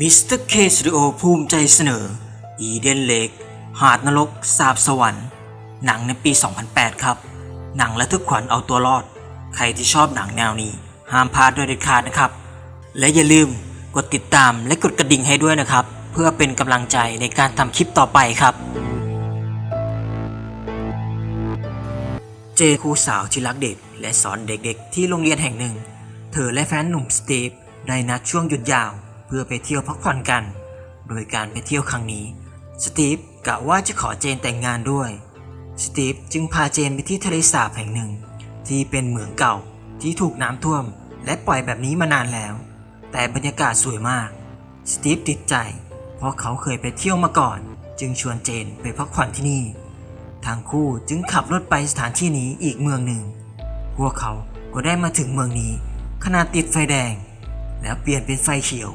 มิสเตอร์เคสติโอภูมิใจเสนอ อีเดนเลกหาดนรกสาบสวรรค์ หนังในปี 2008 ครับ หนังระทึกขวัญเอาตัวรอด ใครที่ชอบหนังแนวนี้ ห้ามพลาดด้วยเด็ดขาดนะครับ และอย่าลืมกดติดตามและกดกระดิ่งให้ด้วยนะครับ เพื่อเป็นกำลังใจในการทำคลิปต่อไปครับ เจครูสาวที่รักเด็ก และสอนเด็กๆ ที่โรงเรียนแห่งหนึ่ง เธอและแฟนหนุ่มสตีฟได้นัดช่วงหยุดยาว เพื่อไปเที่ยวพักผ่อนกัน โดยการไปเที่ยวครั้งนี้ สตีฟกะว่าจะขอเจนแต่งงานด้วย สตีฟจึงพาเจนไปที่ทะเลสาบแห่งหนึ่ง ที่เป็นเหมืองเก่าที่ถูกน้ำท่วม และปล่อยแบบนี้มานานแล้ว แต่บรรยากาศสวยมาก สตีฟติดใจ เพราะเขาเคยไปเที่ยวมาก่อน จึงชวนเจนไปพักผ่อนที่นี่ทั้งคู่จึงขับรถไปสถานที่นี้อีกเมืองหนึ่ง พวกเขาก็ได้มาถึงเมืองนี้ขณะติดไฟแดง แล้วเปลี่ยนเป็นไฟเขียว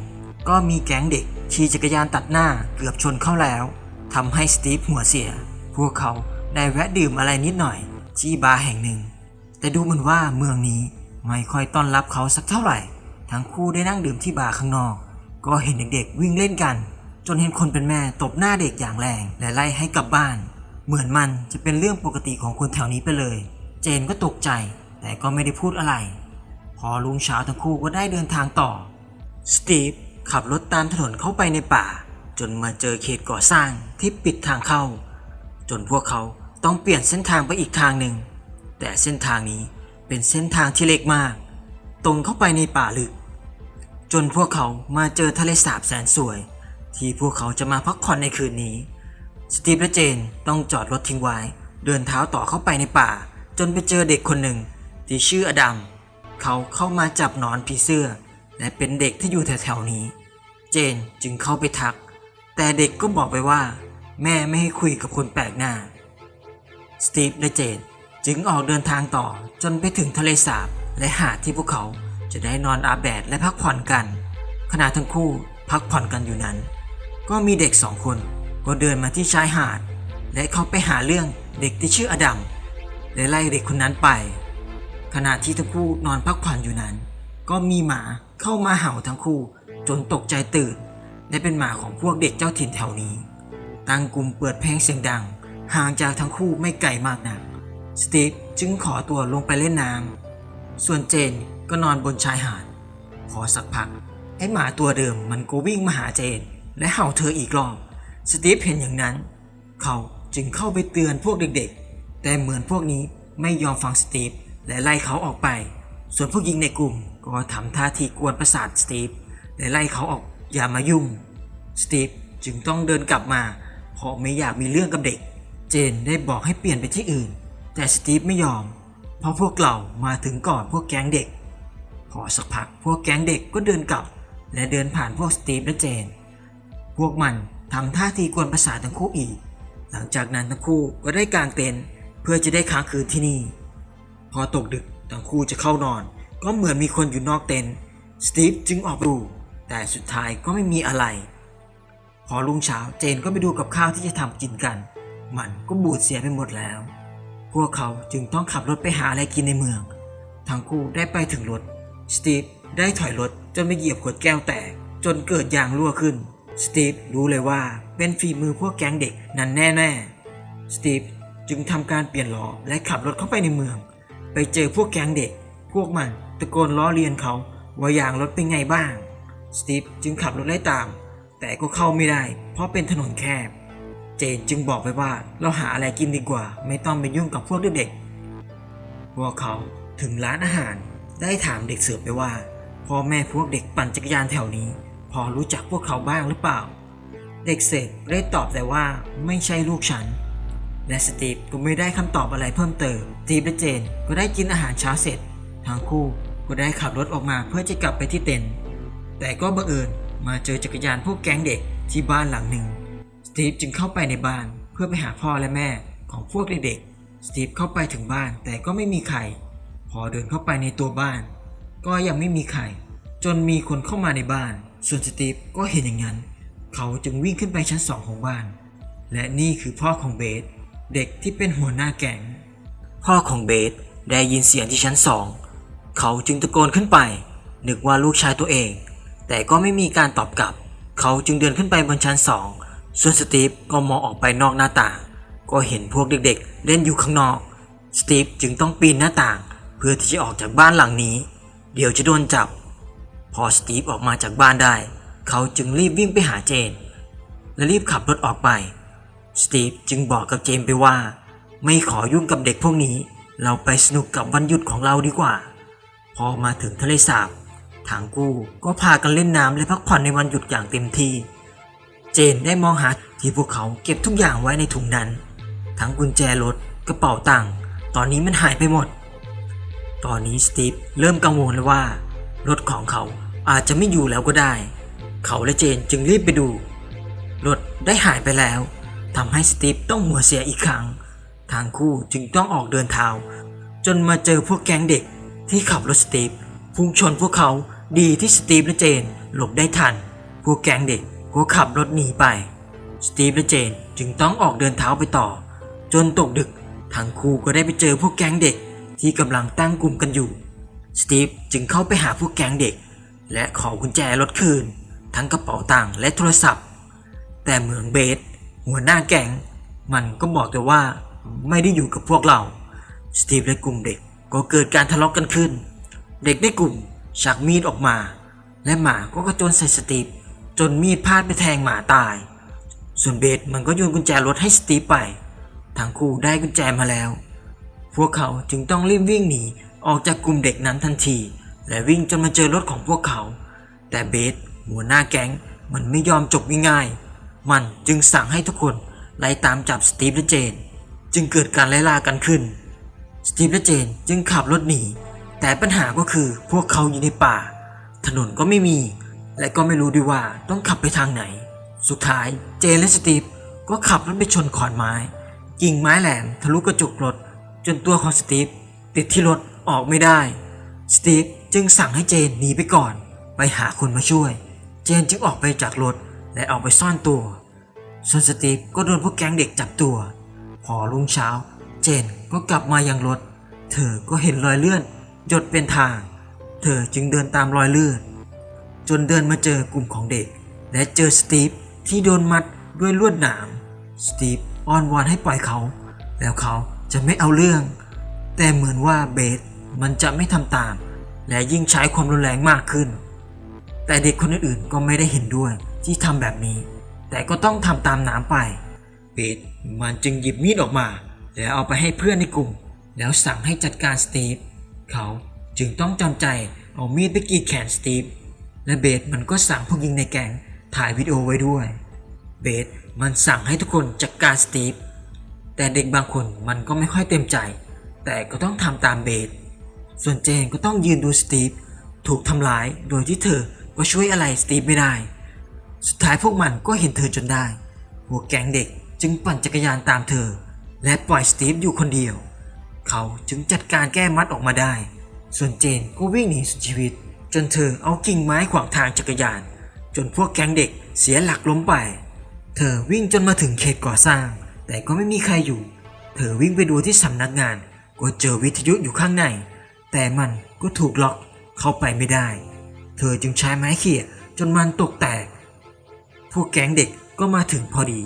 ก็มีแก๊งเด็กขี่จักรยานตัดหน้าเกือบชนเข้าแล้วทำให้สตีฟหัวเสีย พวกเขาได้แวะดื่มอะไรนิดหน่อยที่บาร์แห่งหนึ่ง แต่ดูเหมือนว่าเมืองนี้ไม่ค่อยต้อนรับเขาสักเท่าไหร่ ทั้งคู่ได้นั่งดื่มที่บาร์ข้างนอก ก็เห็นเด็กๆวิ่งเล่นกัน จนเห็นคนเป็นแม่ตบหน้าเด็กอย่างแรงและไล่ให้กลับบ้าน เหมือนมันจะเป็นเรื่องปกติของคนแถวนี้ไปเลย เจนก็ตกใจ แต่ก็ไม่ได้พูดอะไร พอลุงเช้าทั้งคู่ก็ได้เดินทางต่อสตีฟ ขับรถตามถนนเข้าไปในป่า จนมาเจอเขตก่อสร้างที่ปิดทางเข้า จนพวกเขาต้องเปลี่ยนเส้นทางไปอีกทางหนึ่ง แต่เส้นทางนี้เป็นเส้นทางที่เล็กมาก ตรงเข้าไปในป่าลึก จนพวกเขามาเจอทะเลสาบแสนสวย ที่พวกเขาจะมาพักผ่อนในคืนนี้ สตีฟและเจนต้องจอดรถทิ้งไว้ เดินเท้าต่อเข้าไปในป่า จนไปเจอเด็กคนหนึ่งที่ชื่ออดัม เขาเข้ามาจับนอนผีเสื้อ และเป็นเด็กที่อยู่แถวๆนี้ จนจึงเข้าไปทัก แต่เด็กก็บอกไปว่า แม่ไม่ให้คุยกับคนแปลกหน้า สตีฟและเจนจึงออกเดินทางต่อจนไปถึงทะเลสาบและหาดที่พวกเขาจะได้นอนอาบแดดและพักผ่อนกัน ขณะทั้งคู่พักผ่อนกันอยู่นั้น ก็มีเด็กสองคนก็เดินมาที่ชายหาด และเขาไปหาเรื่องเด็กที่ชื่ออดัมและไล่เด็กคนนั้นไป ขณะที่ทั้งคู่นอนพักผ่อนอยู่นั้น ก็มีหมาเข้ามาเห่าทั้งคู่ จนตกใจตื่นและเป็นหมาของพวกเด็กเจ้าถิ่นแถวนี้ ตั้งกลุ่มเปิดเพลงเสียงดัง ห่างจากทั้งคู่ไม่ไกลมากนัก สตีฟจึงขอตัวลงไปเล่นน้ำ ส่วนเจนก็นอนบนชายหาด พอสักพักไอ้หมาตัวเดิมมันก็วิ่งมาหาเจน และเห่าเธออีกรอบ สตีฟเห็นอย่างนั้น เขาจึงเข้าไปเตือนพวกเด็กๆ แต่เหมือนพวกนี้ไม่ยอมฟังสตีฟและไล่เขาออกไป ส่วนผู้หญิงในกลุ่มก็ทำท่าทีกวนประสาทสตีฟ และไล่เขาออกอย่ามายุ่ง สตีฟจึงต้องเดินกลับมาเพราะไม่อยากมีเรื่องกับเด็ก เจนได้บอกให้เปลี่ยนไปที่อื่น แต่สตีฟไม่ยอม เพราะพวกเรามาถึงก่อนพวกแก๊งเด็ก พอสักพักพวกแก๊งเด็กก็เดินกลับ และเดินผ่านพวกสตีฟและเจน พวกมันทำท่าทีกวนประสาททั้งคู่อีก หลังจากนั้นทั้งคู่ก็ได้กางเต็นท์เพื่อจะได้ค้างคืนที่นี่ พอตกดึกทั้งคู่จะเข้านอน ก็เหมือนมีคนอยู่นอกเต็นท์สตีฟจึงออกดู แต่สุดท้ายก็ไม่มีอะไร พอรุ่งเช้าเจนก็ไปดูกับข้าวที่จะทำกินกัน มันก็บูดเสียไปหมดแล้ว พวกเขาจึงต้องขับรถไปหาอะไรกินในเมือง ทั้งคู่ได้ไปถึงรถ สตีฟได้ถอยรถจนไปเหยียบขวดแก้วแตก จนเกิดยางรั่วขึ้น สตีฟรู้เลยว่าเป็นฝีมือพวกแก๊งเด็กนั้นแน่ๆ สตีฟจึงทำการเปลี่ยนล้อและขับรถเข้าไปในเมือง ไปเจอพวกแก๊งเด็ก พวกมันตะโกนล้อเลียนเขาว่ายางรถเป็นไงบ้าง สตีฟจึงขับรถไล่ตาม แต่ก็เข้าไม่ได้ เพราะเป็นถนนแคบ เจนจึงบอกไปว่าเราหาอะไรกินดีกว่า ไม่ต้องไปยุ่งกับพวกเด็กๆพวกเขาถึงร้านอาหาร ได้ถามเด็กเสิร์ฟไปว่าพ่อแม่พวกเด็กปั่นจักรยานแถวนี้ พอรู้จักพวกเขาบ้างหรือเปล่า เด็กเสิร์ฟได้ตอบแต่ว่าไม่ใช่ลูกฉัน และสตีฟก็ไม่ได้คำตอบอะไรเพิ่มเติมสตีฟและเจนก็ได้กินอาหารเช้าเสร็จทั้งคู่ก็ได้ขับรถออกมาเพื่อจะกลับไปที่เต็นท์ แต่ก็บังเอิญมาเจอจักรยานพวกแก๊งเด็กที่บ้านหลังหนึ่ง สตีฟจึงเข้าไปในบ้านเพื่อไปหาพ่อและแม่ของพวกเด็กๆ สตีฟเข้าไปถึงบ้านแต่ก็ไม่มีใคร พอเดินเข้าไปในตัวบ้าน ก็ยังไม่มีใคร จนมีคนเข้ามาในบ้าน ส่วนสตีฟก็เห็นอย่างนั้น เขาจึงวิ่งขึ้นไปชั้นสองของบ้าน และนี่คือพ่อของเบส เด็กที่เป็นหัวหน้าแก๊ง พ่อของเบสได้ยินเสียงที่ชั้นสอง เขาจึงตะโกนขึ้นไป นึกว่าลูกชายตัวเอง แต่ก็ไม่มีการตอบกลับ เขาจึงเดินขึ้นไปบนชั้นสองส่วนสตีฟก็มองออกไปนอกหน้าต่าง ก็เห็นพวกเด็กๆ เล่นอยู่ข้างนอก สตีฟจึงต้องปีนหน้าต่าง เพื่อที่จะออกจากบ้านหลังนี้ เดี๋ยวจะโดนจับ พอสตีฟออกมาจากบ้านได้ เขาจึงรีบวิ่งไปหาเจน และรีบขับรถออกไป สตีฟจึงบอกกับเจมไปว่า ไม่ขอยุ่งกับเด็กพวกนี้ เราไปสนุกกับวันหยุดของเราดีกว่า พอมาถึงทะเลสาบ ทางกู้ก็พากันเล่นน้ำและพักผ่อนในวันหยุดอย่างเต็มที่ เจนได้มองหาที่พวกเขาเก็บทุกอย่างไว้ในถุงนั้น ทั้งกุญแจรถกระเป๋าตังค์ตอนนี้มันหายไปหมด ตอนนี้สตีฟเริ่มกังวลแล้วว่ารถของเขาอาจจะไม่อยู่แล้วก็ได้ เขาและเจนจึงรีบไปดู รถได้หายไปแล้วทำให้สตีฟต้องหัวเสียอีกครั้ง ทางคู่จึงต้องออกเดินเท้าจนมาเจอพวกแก๊งเด็กที่ขับรถสตีฟพุ่งชนพวกเขา ดีที่สตีฟและเจนหลบได้ทัน พวกแก๊งเด็กก็ขับรถหนีไป สตีฟและเจนจึงต้องออกเดินเท้าไปต่อ จนตกดึกทั้งคู่ก็ได้ไปเจอพวกแก๊งเด็กที่กำลังตั้งกลุ่มกันอยู่ สตีฟจึงเข้าไปหาพวกแก๊งเด็ก และขอกุญแจรถคืน ทั้งกระเป๋าตังค์และโทรศัพท์ แต่เหมืองเบสหัวหน้าแก๊งมันก็บอกแต่ว่าไม่ได้อยู่กับพวกเรา สตีฟและกลุ่มเด็กก็เกิดการทะเลาะกกันขึ้น เด็กในกลุ่ม ชักมีดออกมา และหมาก็กระโจนใส่สตีฟจนมีดพลาดไปแทงหมาตาย ส่วนเบสมันก็โยนกุญแจรถให้สตีฟไป ทั้งคู่ได้กุญแจมาแล้ว พวกเขาจึงต้องรีบวิ่งหนีออกจากกลุ่มเด็กนั้นทันที และวิ่งจนมาเจอรถของพวกเขา แต่เบสหัวหน้าแก๊งมันไม่ยอมจบง่ายๆ มันจึงสั่งให้ทุกคนไล่ตามจับสตีฟและเจน จึงเกิดการไล่ล่ากันขึ้น สตีฟและเจนจึงขับรถหนี แต่ปัญหาก็คือพวกเขาอยู่ในป่า ถนนก็ไม่มี และก็ไม่รู้ด้วยว่าต้องขับไปทางไหน สุดท้ายเจนและสตีฟก็ขับรถไปชนขอนไม้ กิ่งไม้แหลมทะลุกระจกรถ จนตัวของสตีฟติดที่รถออกไม่ได้ สตีฟจึงสั่งให้เจนหนีไปก่อน ไปหาคนมาช่วย เจนจึงออกไปจากรถและออกไปซ่อนตัว ส่วนสตีฟก็โดนพวกแก๊งเด็กจับตัว พอรุ่งเช้า เจนก็กลับมายังรถ เธอก็เห็นรอยเลื่อด หยดเป็นทาง เธอจึงเดินตามรอยเลือด จนเดินมาเจอกลุ่มของเด็ก และเจอสตีฟที่โดนมัดด้วยลวดหนาม สตีฟอ้อนวอนให้ปล่อยเขา แล้วเขาจะไม่เอาเรื่อง แต่เหมือนว่าเบสมันจะไม่ทำตาม และยิ่งใช้ความรุนแรงมากขึ้น แต่เด็กคนอื่นๆก็ไม่ได้เห็นด้วยที่ทำแบบนี้ แต่ก็ต้องทำตามน้ำไป เบสมันจึงหยิบมีดออกมา แล้วเอาไปให้เพื่อนในกลุ่ม แล้วสั่งให้จัดการสตีฟ เขาจึงต้องจำใจเอามีดไปกรีดแขนสตีฟและเบสมันก็สั่งพวกยิงในแกงถ่ายวิดีโอไว้ด้วย เบสมันสั่งให้ทุกคนจัดการสตีฟแต่เด็กบางคนมันก็ไม่ค่อยเต็มใจ แต่ก็ต้องทำตามเบสส่วนเจนก็ต้องยืนดูสตีฟถูกทำร้ายโดยที่เธอก็ช่วยอะไรสตีฟไม่ได้ สุดท้ายพวกมันก็เห็นเธอจนได้พวกแก๊งเด็กจึงปั่นจักรยานตามเธอ และปล่อยสตีฟอยู่คนเดียว เขาจึงจัดการแก้มัดออกมาได้ ส่วนเจนก็วิ่งหนีสุดชีวิต จนเธอเอากิ่งไม้ขวางทางจักรยาน จนพวกแก๊งเด็กเสียหลักล้มไป เธอวิ่งจนมาถึงเขตก่อสร้าง แต่ก็ไม่มีใครอยู่ เธอวิ่งไปดูที่สำนักงาน ก็เจอวิทยุอยู่ข้างใน แต่มันก็ถูกล็อกเข้าไปไม่ได้ เธอจึงใช้ไม้เขี่ยจนมันตกแตก พวกแก๊งเด็กก็มาถึงพอดี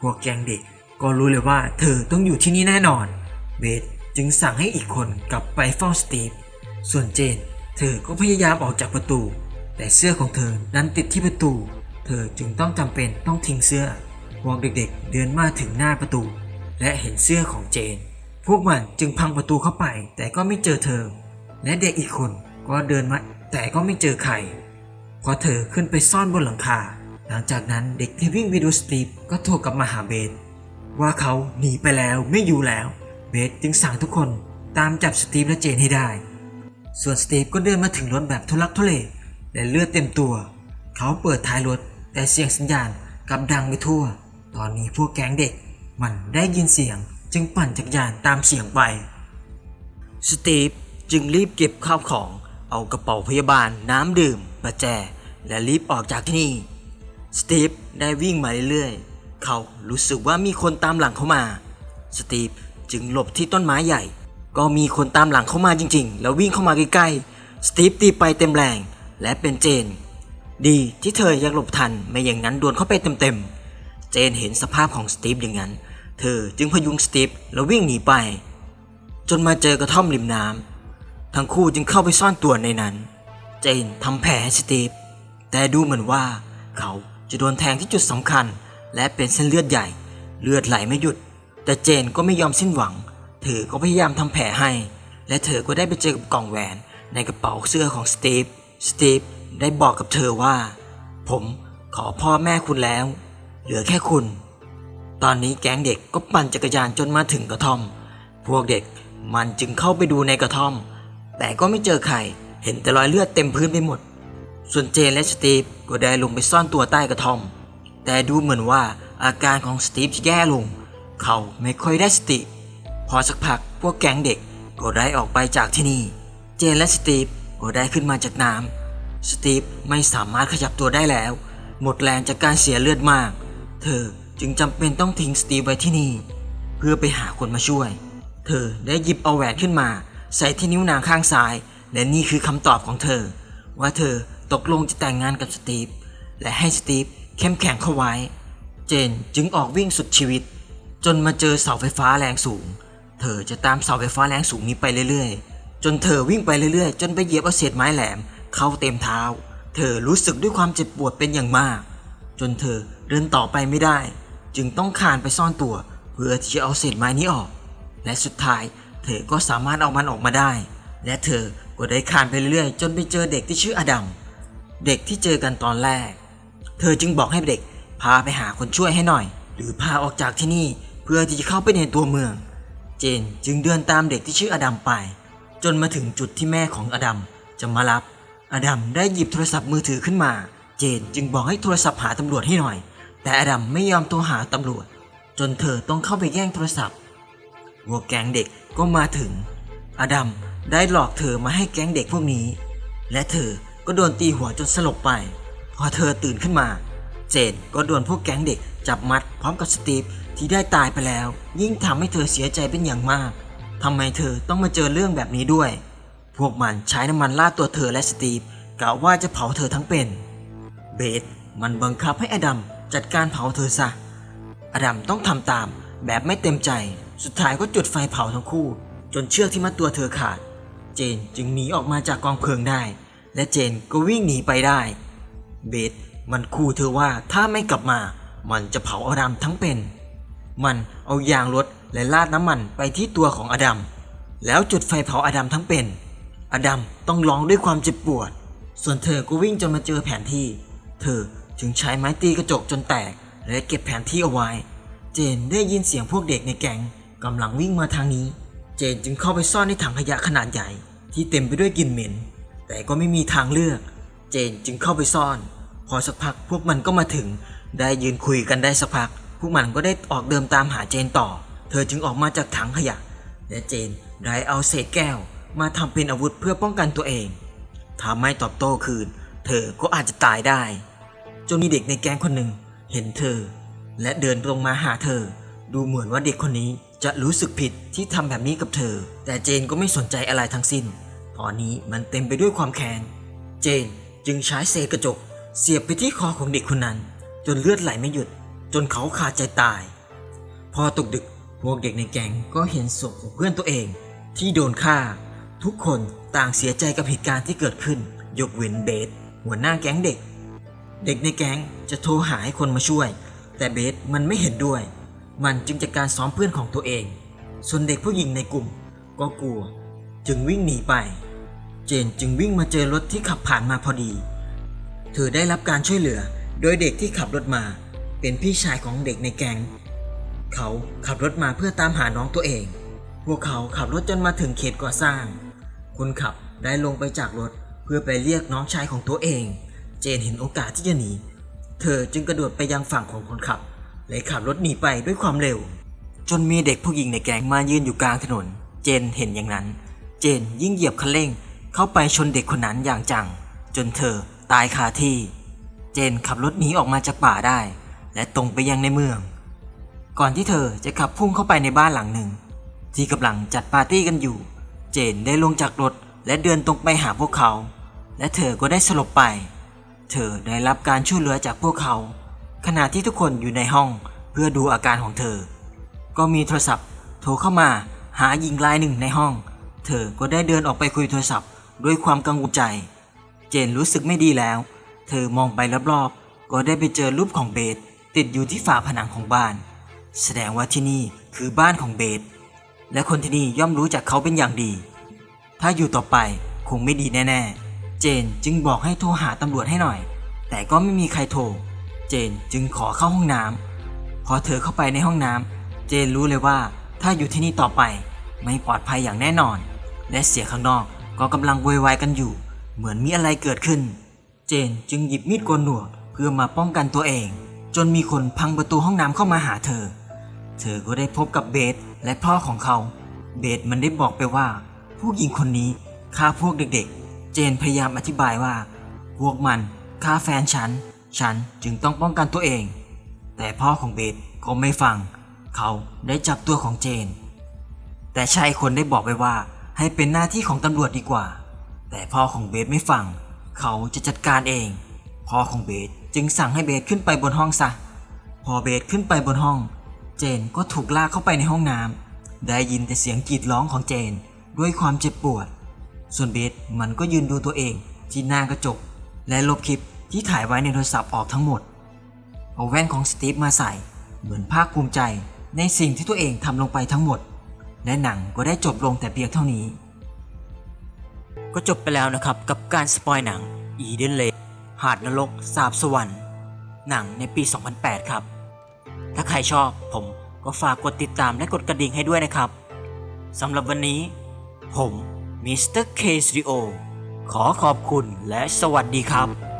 พวกแก๊งเด็กก็รู้เลยว่าเธอต้องอยู่ที่นี่แน่นอน เบส จึงสั่งให้อีกคนกลับไปเฝ้าสตีฟ ส่วนเจน เธอก็พยายามออกจากประตู แต่เสื้อของเธอนั้นติดที่ประตู เธอจึงต้องจำเป็นต้องทิ้งเสื้อพวกเด็กๆ เดินมาถึงหน้าประตู และเห็นเสื้อของเจน พวกมันจึงพังประตูเข้าไป แต่ก็ไม่เจอเธอ และเด็กอีกคนก็เดินมาแต่ก็ไม่เจอใครพอเธอขึ้นไปซ่อนบนหลังคา หลังจากนั้นเด็กที่วิ่งไปดูสตีฟก็โทรกลับมาหาเบสว่าเขาหนีไปแล้วไม่อยู่แล้ว เบสจึงสั่งทุกคนตามจับสตีฟและเจนให้ได้ ส่วนสตีฟก็เดินมาถึงรถแบบทุลักทุเลและเลือดเต็มตัว เขาเปิดท้ายรถ แต่เสียงสัญญาณกลับดังไปทั่ว ตอนนี้พวกแก๊งเด็กมันได้ยินเสียงจึงปั่นจักรยานตามเสียงไป สตีฟจึงรีบเก็บข้าวของ เอากระเป๋าพยาบาลน้ำดื่มประแจ และรีบออกจากที่นี่ สตีฟได้วิ่งมาเรื่อยๆ เขารู้สึกว่ามีคนตามหลังเขามา สตีฟ จึงหลบที่ต้นไม้ใหญ่ ก็มีคนตามหลังเข้ามาจริง ๆ แล้ววิ่งเข้ามาใกล้ๆ สตีฟตีไปเต็มแรง และเป็นเจน ดีที่เธอยังหลบทันไม่อย่างนั้นโดนเข้าไปเต็มๆ เจนเห็นสภาพของสตีฟอย่างนั้น เธอจึงพยุงสตีฟแล้ววิ่งหนีไป จนมาเจอกระท่อมริมน้ำทั้งคู่จึงเข้าไปซ่อนตัวในนั้น เจนทำแผลให้สตีฟแต่ดูเหมือนว่าเขาจะโดนแทงที่จุดสำคัญ และเป็นเส้นเลือดใหญ่ เลือดไหลไม่หยุด แต่เจนก็ไม่ยอมสิ้นหวัง เธอก็พยายามทำแผลให้ และเธอก็ได้ไปเจอกับกล่องแหวนในกระเป๋าเสื้อของสตีฟ สตีฟได้บอกกับเธอว่า ผมขอพ่อแม่คุณแล้ว เหลือแค่คุณ ตอนนี้แก๊งเด็กก็ปั่นจักรยานจนมาถึงกระท่อม พวกเด็กมันจึงเข้าไปดูในกระท่อม แต่ก็ไม่เจอใคร เห็นแต่รอยเลือดเต็มพื้นไปหมด ส่วนเจนและสตีฟก็ได้ลงไปซ่อนตัวใต้กระท่อม แต่ดูเหมือนว่าอาการของสตีฟจะแย่ลงเขาไม่ค่อยได้สติ พอสักพักพวกแก๊งเด็กก็ได้ออกไปจากที่นี่ เจนและสตีฟก็ได้ขึ้นมาจากน้ำสตีฟไม่สามารถขยับตัวได้แล้ว หมดแรงจากการเสียเลือดมาก เธอจึงจำเป็นต้องทิ้งสตีฟไว้ที่นี่ เพื่อไปหาคนมาช่วย เธอได้หยิบเอาแหวนขึ้นมา ใส่ที่นิ้วนางข้างซ้าย และนี่คือคำตอบของเธอ ว่าเธอตกลงจะแต่งงานกับสตีฟและให้สตีฟเข้มแข็งเข้าไว้ เจนจึงออกวิ่งสุดชีวิต จนมาเจอเสาไฟฟ้าแรงสูง เธอจะตามเสาไฟฟ้าแรงสูงนี้ไปเรื่อยๆ จนเธอวิ่งไปเรื่อยๆ จนไปเหยียบเอาเศษไม้แหลม เข้าเต็มเท้า เธอรู้สึกด้วยความเจ็บปวดเป็นอย่างมาก จนเธอเดินต่อไปไม่ได้ จึงต้องคานไปซ่อนตัว เพื่อที่จะเอาเศษไม้นี้ออก และสุดท้าย เธอก็สามารถเอามันออกมาได้ และเธอก็ได้คานไปเรื่อยๆ จนไปเจอเด็กที่ชื่ออดัม เด็กที่เจอกันตอนแรก เธอจึงบอกให้เด็กพาไปหาคนช่วยให้หน่อย หรือพาออกจากที่นี่ เพื่อที่จะเข้าไปในตัวเมือง เจนจึงเดินตามเด็กที่ชื่ออดัมไป จนมาถึงจุดที่แม่ของอดัมจะมารับ อดัมได้หยิบโทรศัพท์มือถือขึ้นมา เจนจึงบอกให้โทรศัพท์หาตำรวจให้หน่อย แต่อดัมไม่ยอมโทรหาตำรวจ จนเธอต้องเข้าไปแย่งโทรศัพท์พวแก๊งเด็กก็มาถึง อดัมได้หลอกเธอมาให้แก๊งเด็กพวกนี้ และเธอก็โดนตีหัวจนสลบไป พอเธอตื่นขึ้นมา เจนก็โดนพวกแก๊งเด็กจับมัดพร้อมกับสตีฟ ที่ได้ตายไปแล้ว ยิ่งทำให้เธอเสียใจเป็นอย่างมากทำไมเธอต้องมาเจอเรื่องแบบนี้ด้วย พวกมันใช้น้ำมันราดตัวเธอและสตีฟกะว่าจะเผาเธอทั้งเป็น เบสมันบังคับให้อดัมจัดการเผาเธอซะ อดัมต้องทำตามแบบไม่เต็มใจ สุดท้ายก็จุดไฟเผาทั้งคู่ จนเชือกที่มัดตัวเธอขาด เจนจึงหนีออกมาจากกองเพลิงได้ และเจนก็วิ่งหนีไปได้ เบสมันขู่เธอว่าถ้าไม่กลับมา มันจะเผาอดัมทั้งเป็น มันเอายางรถและลาดน้ำมันไปที่ตัวของอดัม แล้วจุดไฟเผาอดัมทั้งเป็น อดัมต้องร้องด้วยความเจ็บปวด ส่วนเธอก็วิ่งจนมาเจอแผนที่ เธอจึงใช้ไม้ตีกระจกจนแตก และเก็บแผนที่เอาไว้ เจนได้ยินเสียงพวกเด็กในแก๊งกำลังวิ่งมาทางนี้ เจนจึงเข้าไปซ่อนในถังขยะขนาดใหญ่ ที่เต็มไปด้วยกลิ่นเหม็น แต่ก็ไม่มีทางเลือก เจนจึงเข้าไปซ่อน พอสักพักพวกมันก็มาถึง ได้ยืนคุยกันได้สักพัก พวกมันก็ได้ออกเดินตามหาเจนต่อ เธอจึงออกมาจากถังขยะ และเจนได้เอาเศษแก้วมาทำเป็นอาวุธเพื่อป้องกันตัวเอง ถ้าไม่ตอบโต้คืน เธอก็อาจจะตายได้ จนมีเด็กในแก๊งคนหนึ่งเห็นเธอ และเดินตรงมาหาเธอ ดูเหมือนว่าเด็กคนนี้จะรู้สึกผิดที่ทำแบบนี้กับเธอ แต่เจนก็ไม่สนใจอะไรทั้งสิ้น ตอนนี้มันเต็มไปด้วยความแค้น เจนจึงใช้เศษกระจก เสียบไปที่คอของเด็กคนนั้น จนเลือดไหลไม่หยุด จนเขาขาดใจตาย พอตกดึกพวกเด็กในแก๊งก็เห็นศพของเพื่อนตัวเอง ที่โดนฆ่า ทุกคนต่างเสียใจกับเหตุการณ์ที่เกิดขึ้น ยกเว้นเบสหัวหน้าแก๊งเด็ก เด็กในแก๊งจะโทรหาให้คนมาช่วย แต่เบสมันไม่เห็นด้วย มันจึงจัดการซ้อมเพื่อนของตัวเอง ส่วนเด็กผู้หญิงในกลุ่ม ก็กลัว จึงวิ่งหนีไป เจนจึงวิ่งมาเจอรถที่ขับผ่านมาพอดี เธอได้รับการช่วยเหลือ โดยเด็กที่ขับรถมา เป็นพี่ชายของเด็กในแก๊งเขาขับรถมาเพื่อตามหาน้องตัวเอง พวกเขาขับรถจนมาถึงเขตก่อสร้าง คนขับได้ลงไปจากรถเพื่อไปเรียกน้องชายของตัวเอง เจนเห็นโอกาสที่จะหนี เธอจึงกระโดดไปยังฝั่งของคนขับและขับรถหนีไปด้วยความเร็ว จนมีเด็กผู้หญิงในแก๊งมายืนอยู่กลางถนน เจนเห็นอย่างนั้น เจนยิ่งเหยียบคันเร่งเข้าไปชนเด็กคนนั้นอย่างจัง จนเธอตายคาที่ เจนขับรถหนีออกมาจากป่าได้ และตรงไปยังในเมือง ก่อนที่เธอจะขับพุ่งเข้าไปในบ้านหลังหนึ่ง ที่กำลังจัดปาร์ตี้กันอยู่ เจนได้ลงจากรถและเดินตรงไปหาพวกเขา และเธอก็ได้สลบไป เธอได้รับการช่วยเหลือจากพวกเขา ขณะที่ทุกคนอยู่ในห้องเพื่อดูอาการของเธอ ก็มีโทรศัพท์ โทรเข้ามาหาหญิงรายหนึ่งในห้อง เธอก็ได้เดินออกไปคุยโทรศัพท์ ด้วยความกังวลใจ เจนรู้สึกไม่ดีแล้ว เธอมองไปรอบๆก็ได้ไปเจอรูปของเบส ติดอยู่ที่ฝาผนังของบ้าน แสดงว่าที่นี่คือบ้านของเบสและคนที่นี่ย่อมรู้จักเขาเป็นอย่างดี ถ้าอยู่ต่อไปคงไม่ดีแน่ ๆ เจนจึงบอกให้โทรหาตำรวจให้หน่อย แต่ก็ไม่มีใครโทร เจนจึงขอเข้าห้องน้ำพอเธอเข้าไปในห้องน้ำเจนรู้เลยว่าถ้าอยู่ที่นี่ต่อไปไม่ปลอดภัยอย่างแน่นอน และเสียงข้างนอกก็กำลังโวยวายกันอยู่ เหมือนมีอะไรเกิดขึ้น เจนจึงหยิบมีดโกนหนวดเพื่อมาป้องกันตัวเอง จนมีคนพังประตูห้องน้ำเข้ามาหาเธอ เธอก็ได้พบกับเบสและพ่อของเขา เบสมันได้บอกไปว่า ผู้หญิงคนนี้ฆ่าพวกเด็กๆ เจนพยายามอธิบายว่า พวกมันฆ่าแฟนฉัน ฉันจึงต้องป้องกันตัวเอง แต่พ่อของเบสก็ไม่ฟัง เขาได้จับตัวของเจน แต่ชายคนได้บอกไปว่าให้เป็นหน้าที่ของตำรวจดีกว่า แต่พ่อของเบสไม่ฟัง เขาจะจัดการเอง พ่อของเบส จึงสั่งให้เบสขึ้นไปบนห้องซะ พอเบสขึ้นไปบนห้อง เจนก็ถูกลากเข้าไปในห้องน้ำได้ยินแต่เสียงกรีดร้องของเจนด้วยความเจ็บปวด ส่วนเบสมันก็ยืนดูตัวเองที่หน้ากระจก และลบคลิปที่ถ่ายไว้ในโทรศัพท์ออกทั้งหมด เอาแว่นของสตีฟมาใส่ เหมือนภาคภูมิใจในสิ่งที่ตัวเองทำลงไปทั้งหมด และหนังก็ได้จบลงแต่เพียงเท่านี้ ก็จบไปแล้วนะครับกับการสปอยหนังอีเดนเล หาดนรกสาบสวรรค์ หนังในปี 2008 ครับ ถ้าใครชอบผมก็ฝากกดติดตามและกดกระดิ่งให้ด้วยนะครับสำหรับวันนี้ ผมมิสเตอร์เคสริโอขอขอบคุณและสวัสดีครับ